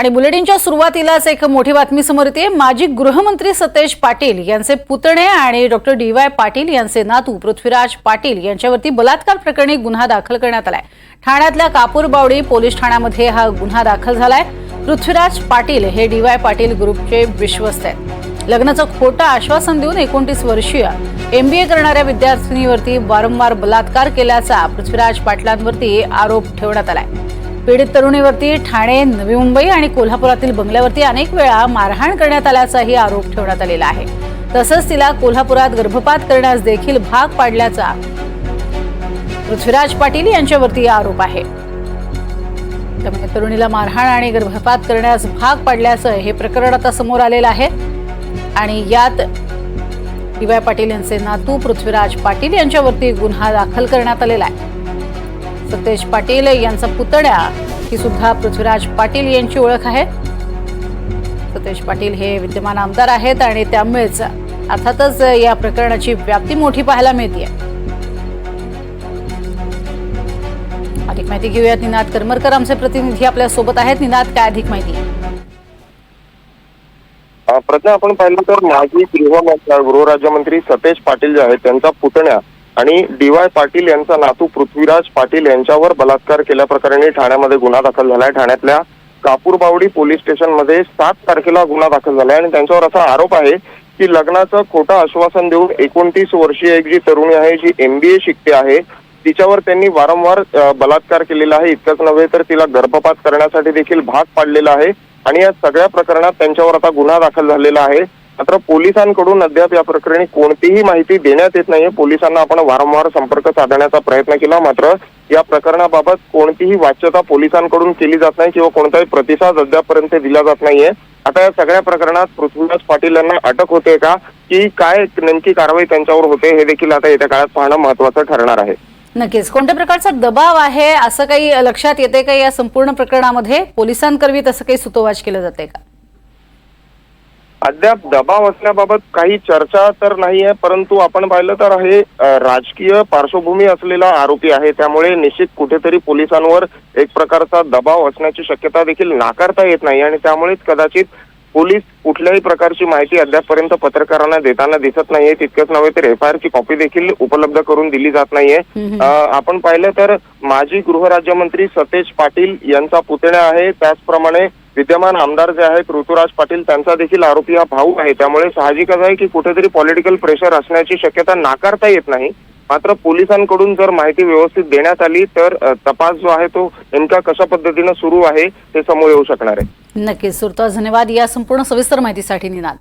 आणि बुलेटिनच्या सुरुवातीलाच एक मोठी बातमी समोर येते. माजी गृहमंत्री सतेज पाटील यांचे पुतणे आणि डॉक्टर डी वाय पाटील यांचे नातू पृथ्वीराज पाटील यांच्यावरती बलात्कार प्रकरणी गुन्हा दाखल करण्यात आलाय. ठाण्यातल्या कापूरबावडी पोलीस ठाण्यामध्ये हा गुन्हा दाखल झालाय. पृथ्वीराज पाटील हे डी वाय पाटील ग्रुपचे विश्वस्त आहेत. लग्नाचं खोटं आश्वासन देऊन एकोणतीस वर्षीय एमबीए करणाऱ्या विद्यार्थिनीवरती वारंवार बलात्कार केल्याचा पृथ्वीराज पाटलांवरती आरोप ठेवण्यात आलाय. पीडित तरुणीवरती ठाणे नवी मुंबई आणि कोल्हापुरातील बंगल्यावरती अनेक वेळा मारहाण करण्यात आल्याचाही आरोप ठेवण्यात आलेला आहे. तसंच तिला कोल्हापुरात गर्भपात करण्यास देखील भाग पाडल्याचा पृथ्वीराज पाटील यांच्यावरती आरोप आहे. त्यामुळे तरुणीला मारहाण आणि गर्भपात करण्यास भाग पाडल्याचं हे प्रकरण आता समोर आलेलं आहे. आणि यात डी वाय पाटील यांचे नातू पृथ्वीराज पाटील यांच्यावरती गुन्हा दाखल करण्यात आलेला आहे. सतेज पाटील यांचा पुतण्या ही सुद्धा पृथ्वीराज पाटील यांची ओळख आहे. सतेज पाटील हे विद्यमान आमदार आहेत आणि त्यामुळेच अर्थातच या प्रकरणाची व्याप्ती मोठी पाहायला मिळते अधिक माहिती घेऊयात. निनाद करमरकर आमचे प्रतिनिधी आपल्यासोबत आहेत. निनाद काय अधिक माहिती? प्रज्ञा आपण पाहिलं तर माजी गृह गृहराज्यमंत्री सतेज पाटील जे आहेत त्यांचा पुतण्या आणि डी वाय पाटील यांचा नातू पृथ्वीराज पाटील यांच्यावर बलात्कार केल्याप्रकरणी ठाण्यामध्ये गुन्हा दाखल झालाय. ठाण्यातल्या कापूरबावडी पोलीस स्टेशनमध्ये सात तारखेला गुन्हा दाखल झालाय आणि त्यांच्यावर असा आरोप आहे की लग्नाचं खोटं आश्वासन देऊन एकोणतीस वर्षीय एक जी तरुणी आहे जी एमबीए शिकते आहे तिच्यावर त्यांनी वारंवार बलात्कार केलेला आहे. इतकंच नव्हे तर तिला गर्भपात करण्यासाठी देखील भाग पाडलेला आहे. आणि या सगळ्या प्रकरणात त्यांच्यावर आता गुन्हा दाखल झालेला आहे. मात्र पोलिसांकडून अद्याप या प्रकरणी कोणतीही माहिती देण्यात येत नाहीये. पोलिसांना आपण वारंवार संपर्क साधण्याचा प्रयत्न केला. मात्र या प्रकरणाबाबत कोणतीही वाच्यता पोलिसांकडून केली जात नाही किंवा कोणताही प्रतिसाद अद्यापपर्यंत दिला जात नाहीये. आता या सगळ्या प्रकरणात पृथ्वीराज पाटील यांना अटक होते का? की काय नेमकी कारवाई त्यांच्यावर होते हे देखील आता येत्या काळात पाहणं महत्वाचं ठरणार आहे. नक्कीच. कोणत्या प्रकारचा दबाव आहे असं काही लक्षात येते का या संपूर्ण प्रकरणामध्ये? पोलिसांकरवी तसं काही सुतोवाच केलं जाते का? अद्याप दबाव असण्याबाबत काही चर्चा तर नाही आहे परंतु आपण पाहिलं तर हे राजकीय पार्श्वभूमी असलेला आरोपी आहे. त्यामुळे निश्चित कुठेतरी पोलिसांवर एक प्रकारचा दबाव असण्याची शक्यता देखील नाकारता येत नाही आणि त्यामुळेच कदाचित पोलीस कुठल्याही प्रकारची माहिती अद्यापपर्यंत पत्रकारांना देताना दिसत नाहीये. तितकंच नव्हे तर एफ आय ची कॉपी देखील उपलब्ध करून दिली जात नाहीये. आपण पाहिलं तर माजी गृहराज्यमंत्री सतेज पाटील यांचा पुतण्या आहे. त्याचप्रमाणे विद्यमान आमदार जे आहेत ऋतुराज पाटील त्यांचा देखील आरोपी हा भाऊ आहे. त्यामुळे साहजिकच आहे की कुठेतरी पॉलिटिकल प्रेशर असण्याची शक्यता नाकारता येत नाही. मात्र पोलिसांकडून जर माहिती व्यवस्थित देण्यात आली तर तपास जो आहे तो नेमका कशा पद्धतीनं सुरू आहे ते समोर येऊ शकणार आहे. नक्कीच सुरता धन्यवाद. या संपूर्ण सविस्तर माहितीसाठी निनाद.